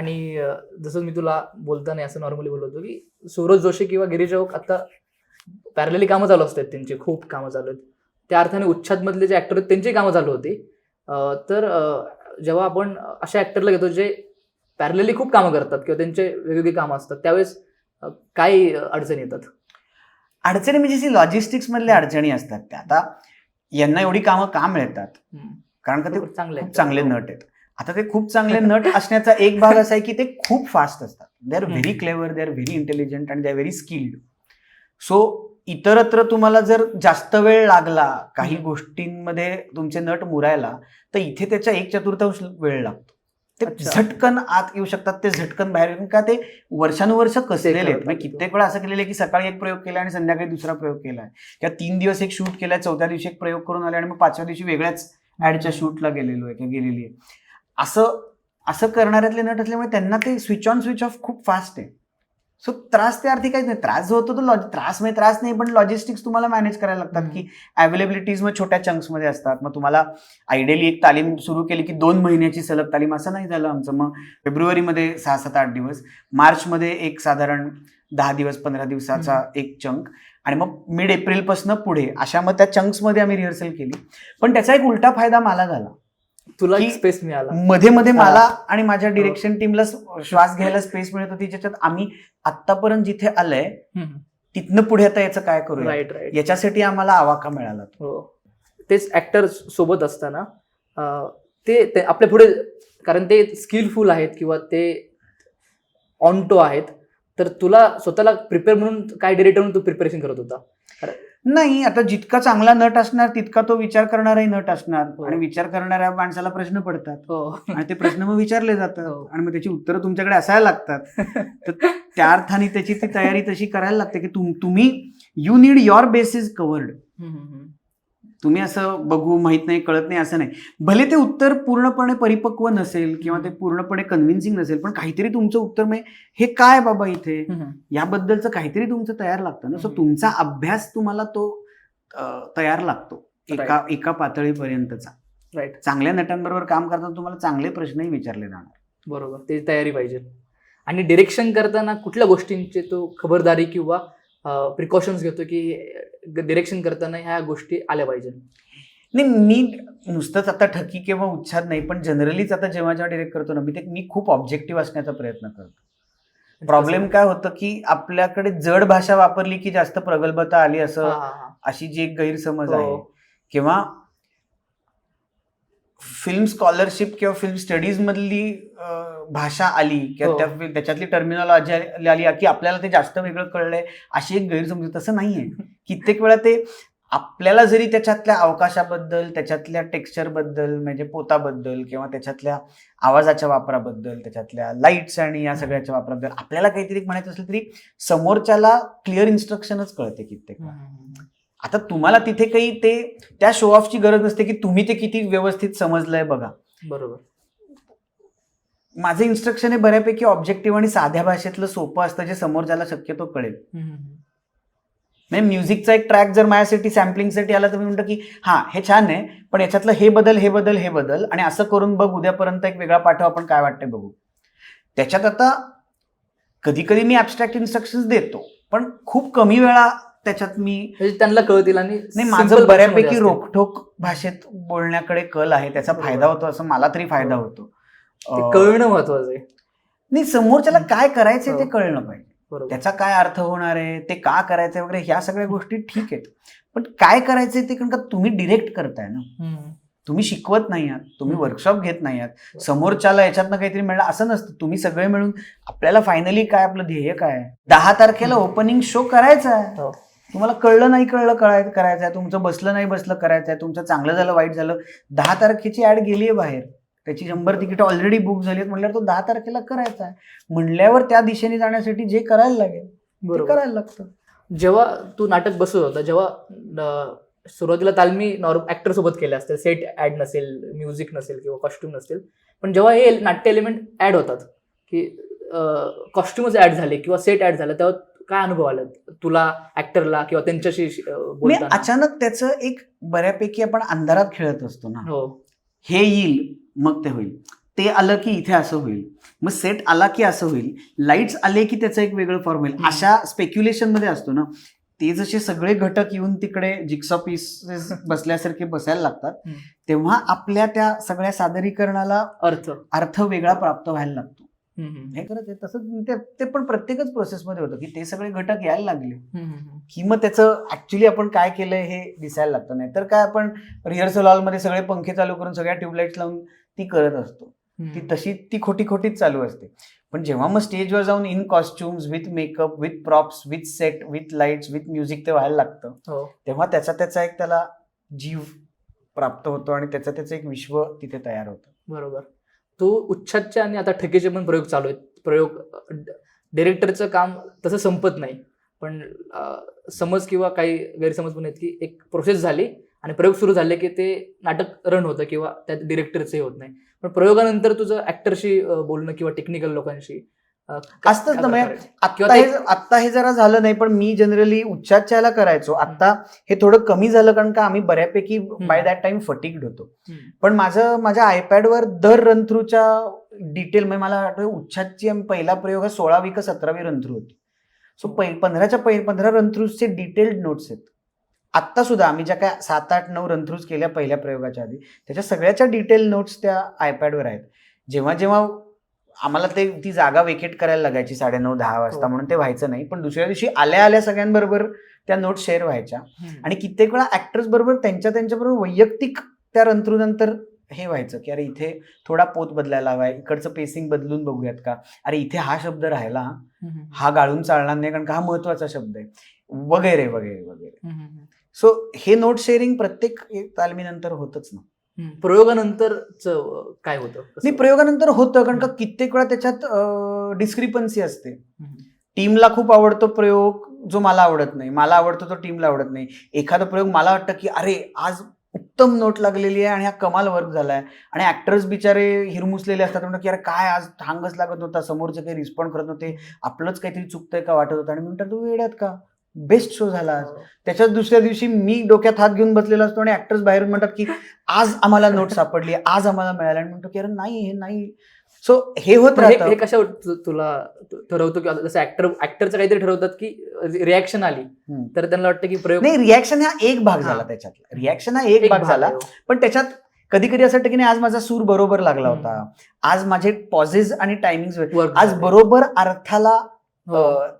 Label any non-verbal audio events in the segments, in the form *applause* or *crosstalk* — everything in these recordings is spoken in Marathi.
आणि जसं मी तुला बोलताना असं नॉर्मली बोलत होतो की सूरज जोशी किंवा गिरीश चौक आता पॅरलेली कामं चालू असतात त्यांची खूप कामं चालू आहेत. त्या अर्थाने उच्छाद मधले जे ऍक्टर आहेत त्यांची कामं चालू होती. तर जेव्हा आपण अशा ऍक्टरला घेतो जे पॅरलेली खूप कामं करतात किंवा त्यांचे वेगवेगळी कामं असतात त्यावेळेस काय अडचणी येतात? अडचणी म्हणजे जी लॉजिस्टिक्स मधल्या अडचणी असतात त्या. आता यांना एवढी कामं का मिळतात. कारण का ते चांगले चांगले नट आहेत. आता ते खूप चांगले नट *laughs* असण्याचा एक भाग असा आहे की ते खूप फास्ट असतात they are very. Clever they are very intelligent आणि they are very skilled so इतरत्र तुम्हाला जर जास्त वेळ लागला काही. गोष्टींमध्ये तुमचे नट मुरायला तर इथे त्याच्या एक चतुर्थांश वेळ लागतो ते. झटकन आत येऊ शकतात ते झटकन बाहेर येऊन का ते वर्षानुवर्ष कसलेले आहेत. म्हणजे कित्येक वेळा असं केलेलं आहे की सकाळी एक प्रयोग केला आणि संध्याकाळी दुसरा प्रयोग केलाय किंवा तीन दिवस एक शूट केलाय चौथ्या दिवशी एक प्रयोग करून आले आणि मग पाचव्या दिवशी वेगळ्याच ऍडच्या शूटला गेलेलो आहे किंवा गेलेली आहे असं असं करणाऱ्यातले नट असल्यामुळे त्यांना ते स्विच ऑन स्विच ऑफ खूप फास्ट आहे. सो त्रास त्या अर्थी काहीच नाही. त्रास जो होतो तो लॉज त्रास म्हणजे त्रास नाही पण लॉजिस्टिक्स तुम्हाला मॅनेज करायला लागतात. की अवेलेबिलिटीज मग छोट्या चंक्समध्ये असतात. मग तुम्हाला आयडियली एक तालीम सुरू केली की दोन महिन्याची सलग तालीम असं नाही झालं आमचं. मग फेब्रुवारीमध्ये सहा सात आठ दिवस. मार्चमध्ये एक साधारण दहा दिवस पंधरा दिवसाचा एक चंक आणि मग मिड एप्रिलपासून पुढे अशा मग त्या चंक्समध्ये आम्ही रिहर्सल केली. पण त्याचा एक उलटा फायदा मला झाला. तुला स्पेस मिळाला. मध्ये मध्ये हा. मला आणि माझ्या डिरेक्शन टीमला श्वास घ्यायला स्पेस मिळत होती. ज्याच्यात आम्ही आतापर्यंत जिथे आलंय तिथनं पुढे आता याचं काय करूया? राईट राईट याच्यासाठी आम्हाला आवाका मिळाला तो. हो. तेच ऍक्टर सोबत असताना ते आपल्या पुढे कारण ते स्किलफुल आहेत किंवा ते ऑन टो आहेत. तर तुला स्वतःला प्रिपेअर म्हणून काय डिरेक्टर म्हणून तू प्रिपरेशन करत होता? नाही आता जितका चांगला नट असणार तितका तो विचार करणाराही नट असणार हो. आणि विचार करणाऱ्या माणसाला प्रश्न पडतात हो आणि ते प्रश्न मग विचारले जातात हो. आणि मग त्याची उत्तरं तुमच्याकडे असायला लागतात *laughs* तर त्या अर्थाने त्याची ती तयारी तशी करायला लागते की तुम- तुम्ही यू नीड युअर हम्म, हम्म, हम्म. तुम्ही असं बघू माहीत नाही कळत नाही असं नाही. भले ते उत्तर पूर्णपणे परिपक्व नसेल किंवा ते पूर्णपणे कन्व्हिन्सिंग नसेल पण काहीतरी तुमचं उत्तर म्हणजे हे काय बाबा इथे. याबद्दलचं काहीतरी तुमचं तयार लागतं ना. सो. तुमचा अभ्यास तुम्हाला तो तयार लागतो. एका एका पातळीपर्यंतचा. राईट चांगल्या नटांबरोबर काम करताना तुम्हाला चांगले प्रश्नही विचारले जाणार. बरोबर. ते तयारी पाहिजे. आणि डिरेक्शन करताना कुठल्या गोष्टींची तो खबरदारी किंवा प्रिकॉशन्स घेतो की डिरेक्शन करताना ह्या गोष्टी आल्या पाहिजे नाही मी नुसतंच आता ठकी किंवा उच्छाद नाही पण जनरलीच आता जेव्हा जेव्हा डिरेक्ट करतो ना मी ते मी खूप ऑब्जेक्टिव्ह असण्याचा प्रयत्न करतो प्रॉब्लेम काय होतं की आपल्याकडे जड भाषा वापरली की जास्त प्रगल्भता आली असं. अशी जी एक गैरसमज हो. आहे किंवा फिल्म स्कॉलरशिप किंवा फिल्म स्टडीज मधली भाषा आली किंवा हो. त्या- त्याच्यातली टर्मिनॉलॉजी आली की आपल्याला ते जास्त वेगळं कळलंय अशी एक गैरसमज तसं नाहीये. *laughs* कित्येक वेळा ते आपल्याला जरी त्याच्यातल्या अवकाशाबद्दल त्याच्यातल्या टेक्स्चरबद्दल म्हणजे पोताबद्दल किंवा त्याच्यातल्या आवाजाच्या वापराबद्दल त्याच्यातल्या लाईट्स आणि या सगळ्याच्या वापराबद्दल आपल्याला काहीतरी म्हणायचं असलं तरी समोरच्याला क्लिअर इन्स्ट्रक्शनच कळते कित्येक आता तुम्हाला तिथे काही ते त्या शो ऑफची गरज नसते की तुम्ही ते किती व्यवस्थित समजलंय बघा. बरोबर. माझं इन्स्ट्रक्शन हे बऱ्यापैकी ऑब्जेक्टिव्ह आणि साध्या भाषेतलं सोपं असतं जे समोरच्याला शक्यतो कळेल. हम्म, हम्म. म्हणजे म्युझिकचा एक ट्रॅक जर माझ्यासाठी सॅम्पलिंगसाठी आला तर मी म्हणतो की हा हे छान आहे पण याच्यातलं हे बदल हे बदल हे बदल आणि असं करून बघ उद्यापर्यंत एक वेगळा पाठव आपण काय वाटतंय बघू. त्याच्यात आता कधी कधी मी ॲबस्ट्रॅक्ट इन्स्ट्रक्शन देतो पण खूप कमी वेळा त्याच्यात मी म्हणजे त्यांना कळतील आणि नाही माझं बऱ्यापैकी. रोखठोक भाषेत बोलण्याकडे कल आहे त्याचा. फायदा होतो असं मला तरी फायदा. होतो कळणं महत्वाचं आहे नाही समोरच्याला काय करायचंय ते हो. कळलं पाहिजे त्याचा काय अर्थ होणार आहे ते का करायचंय वगैरे ह्या सगळ्या गोष्टी ठीक आहेत पण काय करायचंय ते कारण का तुम्ही डिरेक्ट करताय ना. तुम्ही शिकवत नाही आहात तुम्ही. वर्कशॉप घेत नाही आहात समोरच्याला याच्यातनं काहीतरी मिळालं असं नसतं तुम्ही सगळे मिळून आपल्याला फायनली काय आपलं ध्येय काय? दहा तारखेला ओपनिंग शो करायचा आहे हो. तुम्हाला कळलं नाही कळलं कळाय करायचं आहे तुमचं बसलं नाही बसलं करायचं आहे तुमचं चांगलं झालं वाईट झालं. दहा तारखेची ऍड गेली आहे बाहेर. त्याची शंभर तिकीट ऑलरेडी बुक झाली आहेत. म्हणल्यावर तो दहा तारखेला करायचा आहे. म्हणल्यावर त्या दिशेने जाण्यासाठी जे करायला लागेल बरोबर. करायला लागतं. जेव्हा तू नाटक बसवत होता जेव्हा सुरुवातीला तालमी नॉर्म ऍक्टर सोबत केल्या असतील सेट ऍड नसेल म्युझिक नसेल किंवा कॉस्ट्युम नसेल पण जेव्हा हे नाट्य एलिमेंट ऍड होतात की कॉस्ट्युमच ऍड झाले किंवा सेट ऍड झाला तेव्हा काय अनुभव आला तुला ऍक्टरला किंवा त्यांच्याशी मी अचानक त्याचं एक बऱ्यापैकी आपण अंधारात खेळत असतो ना. हो. हे येईल मग ते होईल. ते आलं की इथे असं होईल. मग सेट आला की असं होईल. लाईट्स आले की त्याचं एक वेगळं फॉर्म होईल. अशा स्पेक्युलेशनमध्ये असतो ना ते जसे सगळे घटक येऊन तिकडे जिक्सॉ पीसेस बसल्यासारखे बसायला लागतात. तेव्हा आपल्या त्या सगळ्या सादरीकरणाला अर्थ. अर्थ वेगळा प्राप्त व्हायला लागतो. हे खरंच आहे. तसंच ते पण प्रत्येकच प्रोसेसमध्ये होतं की ते सगळे घटक यायला लागले. की मग त्याचं ऍक्च्युली आपण काय केलंय हे दिसायला लागतं नाही. तर काय आपण रिहर्सल हॉलमध्ये सगळे पंखे चालू करून सगळ्या ट्यूबलाईट्स लावून ती करत असतो. ती तशी ती खोटी खोटीच चालू असते. पण जेव्हा मग स्टेजवर जाऊन in costumes with makeup with props with set with lights with music ते व्हायला लागतं हो. तेव्हा त्याचा त्याचा एक त्याला जीव प्राप्त होतो आणि त्याचं त्याचं एक विश्व तिथे तयार होतं. बरोबर. तो उच्छादचे आणि आता ठेकेचे पण प्रयोग चालू आहेत. प्रयोग डिरेक्टरचं काम तसं संपत नाही. पण समज किंवा काही गैरसमज पण आहेत की एक प्रोसेस झाली आणि प्रयोग सुरू झाले की ते नाटक रन होतं किंवा त्यात डिरेक्टरचे होत नाही. पण प्रयोगानंतर तुझं ॲक्टरशी बोलणं किंवा टेक्निकल लोकांशी असतंच ना, म्हणजे प्रकारे? आता किंवा हे ते- आता हे जरा झालं नाही पण मी जनरली उच्चाच्याला करायचो. आता हे थोडं कमी झालं कारण का आम्ही बऱ्यापैकी बाय दॅट टाइम फटिक्ड होतो. पण माझं माझ्या आयपॅडवर दर रनथ्रूच्या डिटेल म्हणजे मला आठवतं उच्छादची आम्ही पहिला प्रयोग हा सोळावी का सतरावी रनथ्रू होती. सो पंधराच्या पंधरा रनथ्रूजचे डिटेल्ड नोट्स आहेत. आत्ता सुद्धा आम्ही ज्या काय सात आठ नऊ रनथ्रूज केल्या पहिल्या प्रयोगाच्या आधी त्याच्या सगळ्याच्या डिटेल नोट्स त्या आयपॅडवर आहेत. जेव्हा जेव्हा आम्हाला ते ती जागा वेकेट करायला लागायची साडेनऊ दहा वाजता हो. म्हणून ते व्हायचं नाही पण दुसऱ्या दिवशी आल्या आल्या सगळ्यांबरोबर त्या नोट्स शेअर व्हायच्या. आणि कित्येक वेळा ऍक्टर्स बरोबर त्यांच्या त्यांच्याबरोबर वैयक्तिक त्या रंतृनंतर हे व्हायचं की अरे इथे थोडा पोत बदलायला हवाय इकडचं पेसिंग बदलून बघूयात का अरे इथे हा शब्द राहिला हा. गाळून चालणार नाही कारण का हा महत्त्वाचा शब्द आहे वगैरे वगैरे वगैरे. सो हे नोट शेअरिंग प्रत्येक तालमीनंतर होतच ना हम्म. प्रयोगानंतरच काय होतं? नाही प्रयोगानंतर होतं कारण का कित्येक वेळा त्याच्यात डिस्क्रिपन्सी असते. टीमला खूप आवडतो प्रयोग जो मला आवडत नाही. मला आवडतो तो टीमला आवडत नाही. एखादा प्रयोग मला वाटतं की अरे आज उत्तम नोट लागलेली आहे आणि हा कमाल वर्क झालाय. आणि ऍक्टर्स बिचारे हिरमुसलेले असतात. म्हणतात की अरे काय आज थांगच लागत नव्हता. समोरचे काही रिस्पॉन्ड करत नव्हते. आपलंच काहीतरी चुकतंय का वाटत होतं? आणि म्हणतात तू वेड्यात का? बेस्ट शो झाला आज त्याच्याच दुसऱ्या दिवशी मी डोक्यात हात घेऊन बसलेला असतो आणि ऍक्टर्स बाहेरून म्हणतात की आज आम्हाला नोट सापडली आज आम्हाला मिळाली आणि म्हणतो की अरे नाही हे नाही सो हे होत हे हे तु- तुला ठरवतो की जसं ऍक्टर ऍक्टरचं काहीतरी ठरवतात की रिॲक्शन आली. तर त्यांना वाटतं की प्रयोग नाही रिॲक्शन हा एक भाग झाला हा. त्याच्यातला रिॲक्शन हा एक भाग झाला. हो. पण त्याच्यात कधी कधी असं वाटतं की नाही आज माझा सूर बरोबर लागला होता आज माझे पॉझेस आणि टायमिंग आज. बरोबर अर्थाला हो.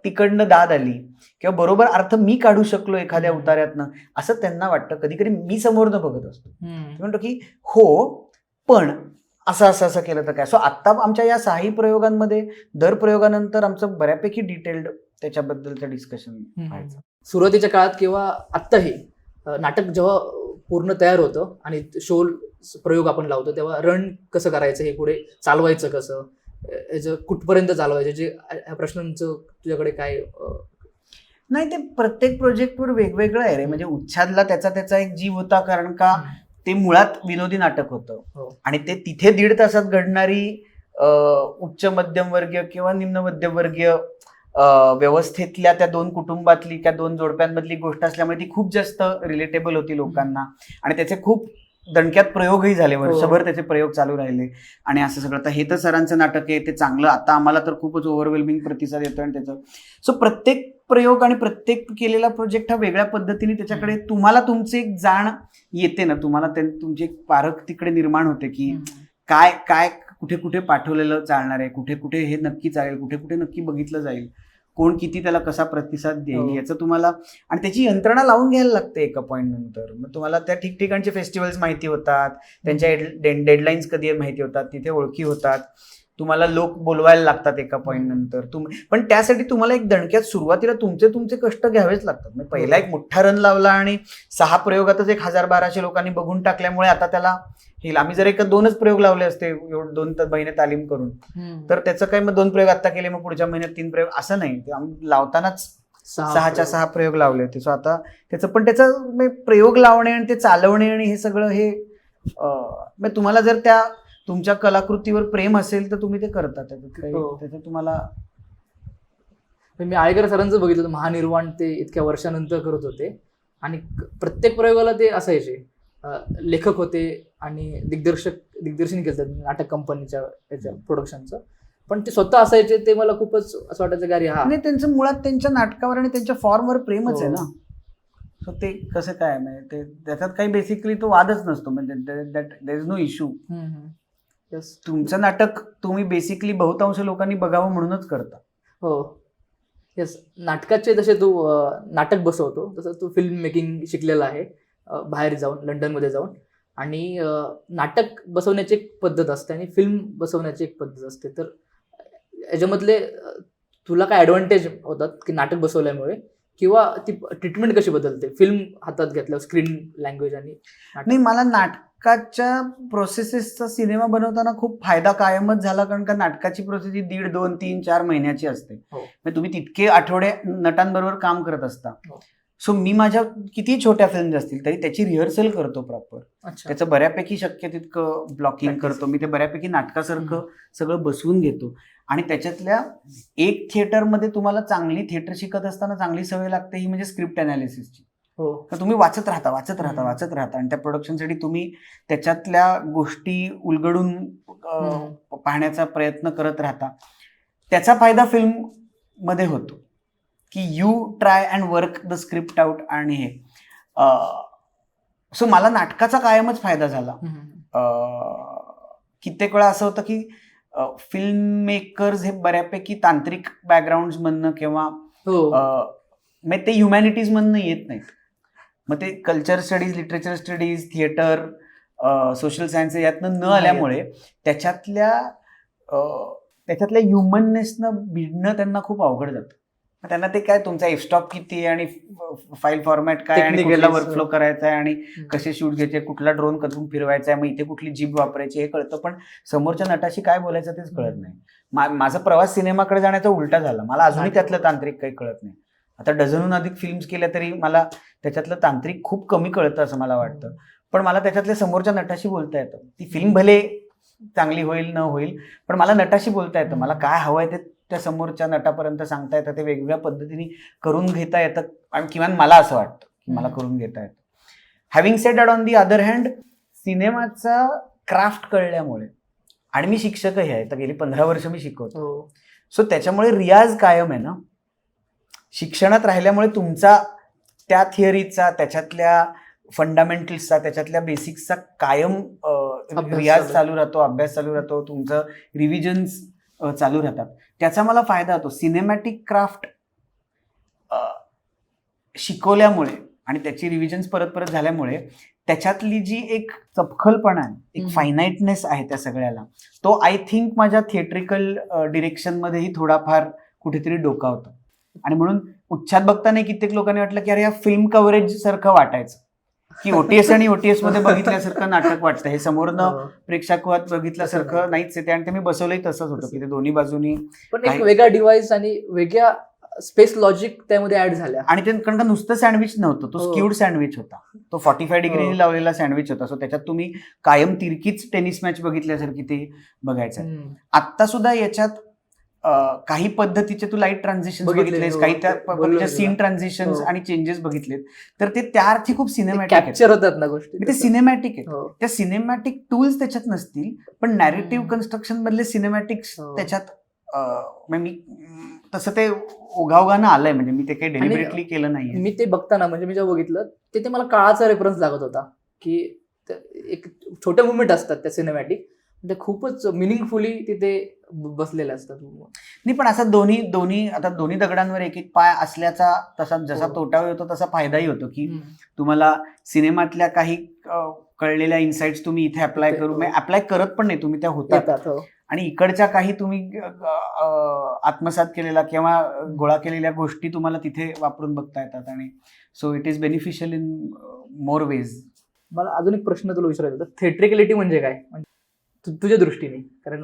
तिकडनं दाद आली. किंवा बरोबर अर्थ मी काढू शकलो एखाद्या. उतार्यातनं असं त्यांना वाटतं. कधी कधी मी समोरनं बघत असतो. म्हणतो की हो पण असं असं असं केलं तर काय? सो आत्ता आमच्या या साही प्रयोगांमध्ये दर प्रयोगानंतर आमचं बऱ्यापैकी डिटेल्ड त्याच्याबद्दलचं डिस्कशन व्हायचं. सुरुवातीच्या काळात किंवा आत्ताही नाटक जेव्हा पूर्ण तयार होतं आणि शो प्रयोग आपण लावतो तेव्हा रन कसं करायचं हे पुढे चालवायचं कसं? याचं कुठपर्यंत चालवायचं? जे ह्या प्रश्नांचं तुझ्याकडे काय नाही ते प्रत्येक प्रोजेक्टवर वेगवेगळं आहे रे. म्हणजे उच्छादला त्याचा त्याचा एक जीव होता कारण का ते मुळात विनोदी नाटक होतं. हो. आणि ते तिथे दीड तासात घडणारी अं, उच्च मध्यमवर्गीय किंवा निम्न मध्यमवर्गीय अं, व्यवस्थेतल्या त्या दोन कुटुंबातली त्या दोन जोडप्यांमधली गोष्ट असल्यामुळे ती खूप जास्त रिलेटेबल होती लोकांना. आणि त्याचे खूप दणक्यात प्रयोगही झाले वर्षभर त्याचे प्रयोग चालू राहिले. आणि असं सगळं तर हे तर सरांचं नाटक आहे ते चांगलं. आता आम्हाला तर खूपच ओव्हरवेल्मिंग प्रतिसाद येतो आणि त्याचं. सो प्रत्येक प्रयोग आणि प्रत्येक केलेला प्रोजेक्ट हा वेगळ्या पद्धतीने त्याच्याकडे तुम्हाला तुमची एक जाण येते ना. तुम्हाला तुमची एक पारख तिकडे निर्माण होते की काय काय कुठे कुठे पाठवलेलं चालणार आहे? कुठे कुठे हे नक्की चालेल? कुठे कुठे नक्की बघितलं जाईल? कोण किती त्याला कसा प्रतिसाद देईल हो. याचं तुम्हाला आणि त्याची यंत्रणा लावून घ्यायला लागते एका पॉईंट नंतर. मग तुम्हाला त्या ठिकठिकाणचे फेस्टिवल्स माहिती होतात त्यांच्या डेडलाईन्स कधी माहिती होतात तिथे ओळखी होतात. तुम्हाला लोक बोलवायला लागतात एका पॉईंट नंतर. तुम पण त्यासाठी तुम्हाला एक दणक्यात सुरुवातीला तुमचे तुमचे कष्ट घ्यावेच लागतात. म्हणजे पहिला एक मोठा रन लावला आणि सहा प्रयोगातच एक हजार बाराशे लोकांनी बघून टाकल्यामुळे आता त्याला हे आम्ही जर एक दोनच प्रयोग लावले असते एवढं दोन महिने तालीम करून. तर त्याचं काय मग दोन प्रयोग आता केले मग पुढच्या महिन्यात तीन प्रयोग असं नाही. ते आम्ही लावतानाच सहाच्या सहा प्रयोग लावले होते. सो आता त्याचं पण त्याचं म्हणजे प्रयोग लावणे आणि ते चालवणे आणि हे सगळं हे म्हणजे तुम्हाला जर त्या तुमच्या कलाकृतीवर प्रेम असेल तर तुम्ही ते करता त्याच्यात हो. तुम्हाला मी आळेकर सरांचं बघितलं महानिर्वाण ते इतक्या वर्षानंतर करत होते. आणि प्रत्येक प्रयोगाला ते असायचे. लेखक होते आणि दिग्दर्शक दिग्दर्शन केलं नाटक कंपनीच्या याच्या प्रोडक्शनचं पण ते स्वतः असायचे ते मला खूपच असं वाटायचं अरे हा. आणि त्यांचं मुळात त्यांच्या नाटकावर आणि त्यांच्या फॉर्मवर प्रेमच आहे हो. ना सो ते कसं काय म्हणजे ते त्याच्यात काही बेसिकली तो वादच नसतो. म्हणजे दॅट इज नो इश्यू तुमचं नाटक तुम्ही बेसिकली बहुतांश लोकांनी बघावं म्हणूनच करता. हो. येस नाटकाचे जसे तू नाटक बसवतो तसं तू फिल्म मेकिंग शिकलेला आहे बाहेर जाऊन लंडनमध्ये जाऊन. आणि नाटक बसवण्याची एक पद्धत असते आणि फिल्म बसवण्याची एक पद्धत असते. तर याच्यामधले तुला काय ॲडव्हान्टेज होतात की नाटक बसवल्यामुळे? किंवा ती ट्रीटमेंट कशी बदलते? फिल्म हातात घेतल्यावर स्क्रीन लँग्वेज आणि नाटक? नाही मला नाटकाच्या प्रोसेसेसचा सिनेमा बनवताना खूप फायदा कायमच झाला कारण का नाटकाची प्रोसेस ही दीड दोन तीन चार महिन्याची असते. हो. म्हणजे तुम्ही तितके आठवडे नटांबरोबर काम करत असता. हो. सो मी माझ्या किती छोट्या फिल्म असतील तरी त्याची रिहर्सल करतो प्रॉपर अच्छा. त्याचं बऱ्यापैकी शक्य तितकं ब्लॉकिंग. करतो. मी ते बऱ्यापैकी नाटकासारखं सगळं बसवून घेतो. आणि त्याच्यातल्या एक थिएटरमध्ये तुम्हाला चांगली थिएटर शिकत असताना चांगली सवय लागते ही म्हणजे स्क्रिप्ट अनालिसिसची हो तुम्ही वाचत राहता वाचत राहता. वाचत राहता. आणि त्या प्रोडक्शनसाठी तुम्ही त्याच्यातल्या गोष्टी उलगडून. पाहण्याचा प्रयत्न करत राहता. त्याचा फायदा फिल्ममध्ये होतो. की you try and work the script out आणि हे. सो मला नाटकाचा कायमच फायदा झाला. कित्येक वेळा असं होतं की फिल्म मेकर्स हे बऱ्यापैकी तांत्रिक बॅकग्राऊंड मधनं किंवा हो. ते ह्युमॅनिटीज मधनं येत नाहीत. मग ते culture studies literature studies theatre social science यातनं न आल्यामुळे त्याच्यातल्या त्याच्यातल्या ह्युमननेसनं भिडणं त्यांना खूप अवघड जातं. त्यांना ते काय तुमचा एफस्टॉप किती आहे आणि फाईल फॉर्मॅट काय आणि कुठला वर्कफ्लो करायचा आहे आणि. कसे शूट घ्यायचे कुठला ड्रोन कधून फिरवायचा आहे मग इथे कुठली जीभ वापरायची हे कळतं पण समोरच्या नटाशी काय बोलायचं तेच कळत नाही. माझा प्रवास सिनेमाकडे जाण्याचा उलटा झाला. मला अजूनही नाही. त्यातलं तांत्रिक काही कळत नाही. आता डझनहून अधिक फिल्म्स केल्या तरी मला त्याच्यातलं तांत्रिक खूप कमी कळतं असं मला वाटतं. पण मला त्याच्यातल्या समोरच्या नटाशी बोलता येतं. ती फिल्म भले चांगली होईल न होईल पण मला नटाशी बोलता येतं. मला काय हवंय ते त्या समोरच्या नटापर्यंत सांगता येतं ते वेगवेगळ्या पद्धतीने करून घेता येतं आणि किमान मला असं वाटतं की मला. करून घेता येतं. Having said on the other hand सिनेमाचा क्राफ्ट कळल्यामुळे आणि मी शिक्षकही आहे तर गेली पंधरा वर्ष मी शिकवतो. हो. सो त्याच्यामुळे रियाज कायम आहे ना. शिक्षणात राहिल्यामुळे तुमचा त्या थिअरीचा त्याच्यातल्या फंडामेंटल्सचा त्याच्यातल्या बेसिक्सचा कायम रियाज चालू. राहतो अभ्यास चालू राहतो तुमचं रिव्हिजन्स चालू राहतात त्याचा मला फायदा होतो सिनेमॅटिक क्राफ्ट शिकवल्यामुळे आणि त्याची रिव्हिजन्स परत परत झाल्यामुळे त्याच्यातली जी एक चपखलपणा आहे एक. फायनाईटनेस आहे त्या सगळ्याला तो आय थिंक माझ्या थिएट्रिकल डिरेक्शनमध्येही थोडाफार कुठेतरी डोकावतो आणि म्हणून उच्छाद बघताना कित्येक लोकांनी वाटलं की अरे या फिल्म कव्हरेज सारखं वाटायचं की ओटीएस आणि ओटीएसमध्ये बघितल्यासारखं नाटक वाटतं हे समोरनं हो. प्रेक्षकवात बघितल्यासारखं नाहीच आहे ते आणि ते मी बसवलंही तसंच होतं की ते दोन्ही बाजूनी पण एक वेगळा डिव्हाइस आणि वेगळ्या स्पेस लॉजिक त्यामध्ये ऍड झाल्या आणि ते कारण का नुसतं सँडविच नव्हतं तो हो. स्क्यूड सँडविच होता तो फॉर्टी फाय हो. डिग्री लावलेला सँडविच होता सो त्याच्यात तुम्ही कायम तिरकीच टेनिस मॅच बघितल्यासारखी ते बघायचं. आत्ता सुद्धा याच्यात काही पद्धतीचे तू लाइट ट्रान्झिशन बघितले, बघितलेस हो. काही त्या सीन. ट्रान्झिशन हो. आणि चेंजेस बघितलेत तर ते त्या अर्थी खूप सिनेमॅटिक कॅप्चर होतात ना गोष्टी ते सिनेमॅटिक आहेत हो. त्या सिनेमॅटिक टूल्स त्याच्यात नसतील पण नॅरेटिव्ह. कन्स्ट्रक्शन मधले सिनेमॅटिक्स. त्याच्यात म्हणजे मी तसं ते ओघाओघानं आलंय म्हणजे मी ते काही डेलिबरेटली केलं नाहीये मी ते बघताना म्हणजे मी जेव्हा बघितलं ते ते मला काळाचा रेफरन्स लागत होता की एक छोटे मुवमेंट असतात त्या सिनेमॅटिक ते खूपच मिनिंगफुली तिथे बसलेले असतात नाही पण असं दोन्ही दोन्ही आता दोन्ही दगडांवर एक एक पाय असल्याचा तसा जसा हो. तोटा होतो तसा फायदाही होतो की. तुम्हाला सिनेमातल्या काही कळलेल्या इन्साइट्स तुम्ही इथे अप्लाय करू हो. अप्लाय करत पण नाही तुम्ही त्या होतात हो आणि इकडच्या काही तुम्ही आत्मसात केलेला किंवा गोळा केलेल्या गोष्टी तुम्हाला तिथे वापरून बघता येतात आणि so it is beneficial in more ways मला अजून एक प्रश्न तुला विचारायचा होता थिएट्रिकलिटी म्हणजे काय म्हणजे तुझ्या दृष्टीने. कारण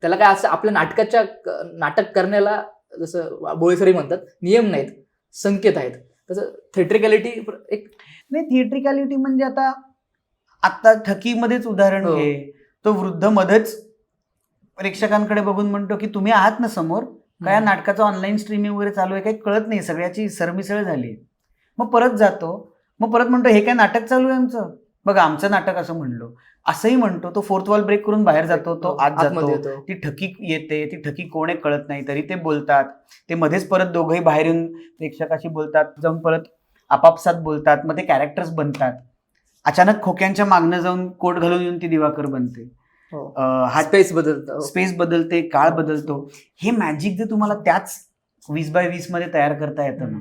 त्याला काय असं आपल्या नाटकाच्या नाटक करण्याला जसं बोळेसरी म्हणतात नियम नाहीत संकेत आहेत. तसं थिएट्रिकॅलिटी एक नाही थिएट्रिकॅलिटी म्हणजे आता आता ठकीमध्येच उदाहरण हो. घे. तो वृद्ध मध्येच प्रेक्षकांकडे बघून म्हणतो की तुम्ही आहात ना समोर? काय नाटकाचं ऑनलाईन स्ट्रीमिंग वगैरे चालू आहे? काही कळत नाही. सगळ्याची सरमिसळ झाली. मग परत जातो. मग परत म्हणतो हे काय नाटक चालू आहे आमचं? बघा आमचं नाटक असं म्हणलो. असंही म्हणतो तो फोर्थ वॉल ब्रेक करून बाहेर जातो तो आत आतमध्ये जातो ती ठकी येते ती ठकी कोण आहे कळत नाही तरी ते बोलतात. ते मध्येच परत दोघंही बाहेर येऊन प्रेक्षकाशी बोलतात जाऊन परत आपापसात बोलतात मग ते कॅरेक्टर्स बनतात. अचानक खोक्यांच्या मागणं जाऊन कोट घालून येऊन ती दिवाकर बनते. हो. हा स्पेस बदलत. स्पेस बदलते काळ बदलतो. हे मॅजिक जे तुम्हाला त्याच वीस बाय वीसमध्ये तयार करता येतं ना.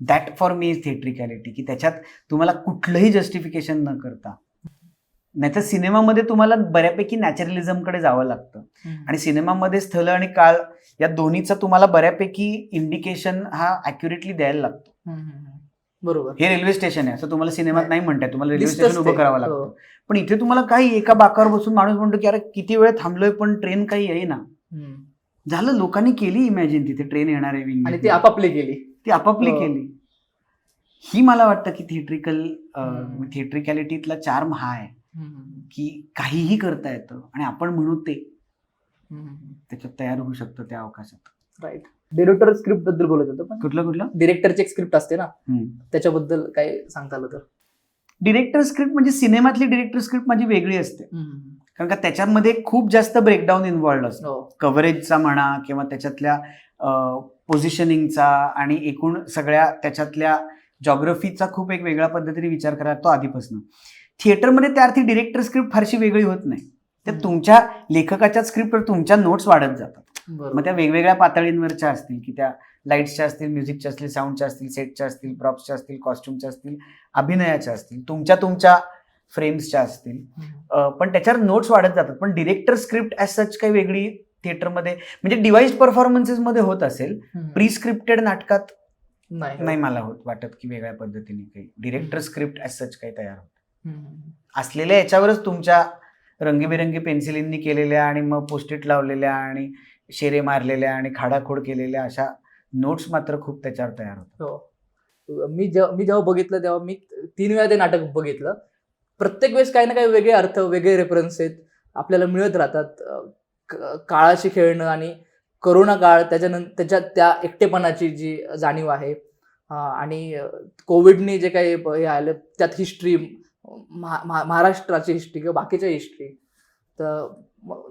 That for me is theatricality की त्याच्यात तुम्हाला कुठलंही जस्टिफिकेशन न करता नाहीतर सिनेमामध्ये तुम्हाला बऱ्यापैकी नॅचरलिझमकडे जावं लागतं आणि सिनेमामध्ये स्थळ आणि काळ या दोन्हीचा तुम्हाला बऱ्यापैकी इंडिकेशन हा अॅक्युरेटली द्यायला लागतो बरोबर हे रेल्वे स्टेशन आहे असं तुम्हाला सिनेमात नाही. म्हणताय तुम्हाला रेल्वे स्टेशन उभं. करावं हो. लागतं पण इथे तुम्हाला काही एका बाकावर बसून माणूस म्हणतो की अरे किती वेळ थांबलोय पण ट्रेन काही येईना. झालं लोकांनी केली इमॅजिन तिथे ट्रेन येणार आहे आणि. ती आपापली गेली ती आपापली हो. केली ही मला वाटतं की थिएट्रिकल. थिएट्रिकॅलिटीतला चार्म हा आहे की काहीही करता येतं आणि आपण म्हणू ते. त्याच्यात तयार होऊ शकतं त्या अवकाशात. राईट डिरेक्टर स्क्रिप्टबद्दल बोलत होतो पण कुठलं कुठलं? डिरेक्टरची एक स्क्रिप्ट असते ना. त्याच्याबद्दल काय सांगता आलं तर? डिरेक्टर स्क्रिप्ट म्हणजे सिनेमातली डिरेक्टर स्क्रिप्ट माझी वेगळी असते. कारण का त्याच्यामध्ये खूप जास्त ब्रेकडाऊन इन्व्हॉल्ड असतो. कव्हरेजचा म्हणा किंवा त्याच्यातल्या पोझिशनिंगचा आणि एकूण सगळ्या त्याच्यातल्या जॉग्रफीचा खूप एक वेगळ्या पद्धतीने विचार करायला लागतो आधीपासून. थिएटरमध्ये त्या अर्थी डिरेक्टर स्क्रिप्ट फारशी वेगळी होत नाही. त्या. तुमच्या लेखकाच्या स्क्रिप्टवर तुमच्या नोट्स वाढत जातात. मग त्या वेगवेगळ्या पातळींवरच्या असतील की त्या लाईट्सच्या असतील म्युझिकच्या असतील साऊंडच्या असतील सेटच्या असतील प्रॉप्सच्या असतील कॉस्ट्युमच्या असतील अभिनयाच्या असतील तुमच्या तुमच्या फ्रेम्सच्या असतील. पण त्याच्यावर नोट्स वाढत जातात. पण डिरेक्टर स्क्रिप्ट ॲज सच काही वेगळी थिएटरमध्ये म्हणजे डिवाइस परफॉर्मन्सेसमध्ये होत असेल हम्म. प्री स्क्रिप्टेड नाटकात नाही. मला होत वाटत की वेगळ्या पद्धतीने काही. डिरेक्टर स्क्रिप्ट ॲज सच काही तयार होत. असलेल्या याच्यावरच तुमच्या रंगीबेरंगी पेन्सिलींनी केलेल्या आणि मग पोस्टिट लावलेल्या आणि शेरे मारलेल्या आणि खाडाखोड केलेल्या अशा नोट्स मात्र खूप त्याच्यावर तयार होतात. हो. मी जेव्हा मी जेव्हा बघितलं तेव्हा मी तीन वेळा ते नाटक बघितलं. प्रत्येक वेळेस काही ना काही वेगळे अर्थ वेगळे रेफरन्स आहेत. आपल्याला मिळत राहतात. क- काळाशी खेळणं आणि करोना काळ त्याच्यानंतर त्याच्यात त्या एकटेपणाची जी जाणीव आहे. आणि कोविडने जे काही हे आलं त्यात हिस्ट्री महाराष्ट्राची हिस्ट्री किंवा बाकीच्या हिस्ट्री तर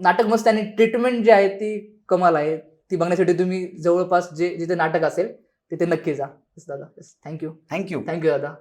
नाटक मस्त आणि ट्रीटमेंट जी आहे ती कमाल आहे. ती बघण्यासाठी तुम्ही जवळपास जे जिथे नाटक असेल तिथे नक्की जा. दादा थँक्यू थँक्यू थँक्यू दादा.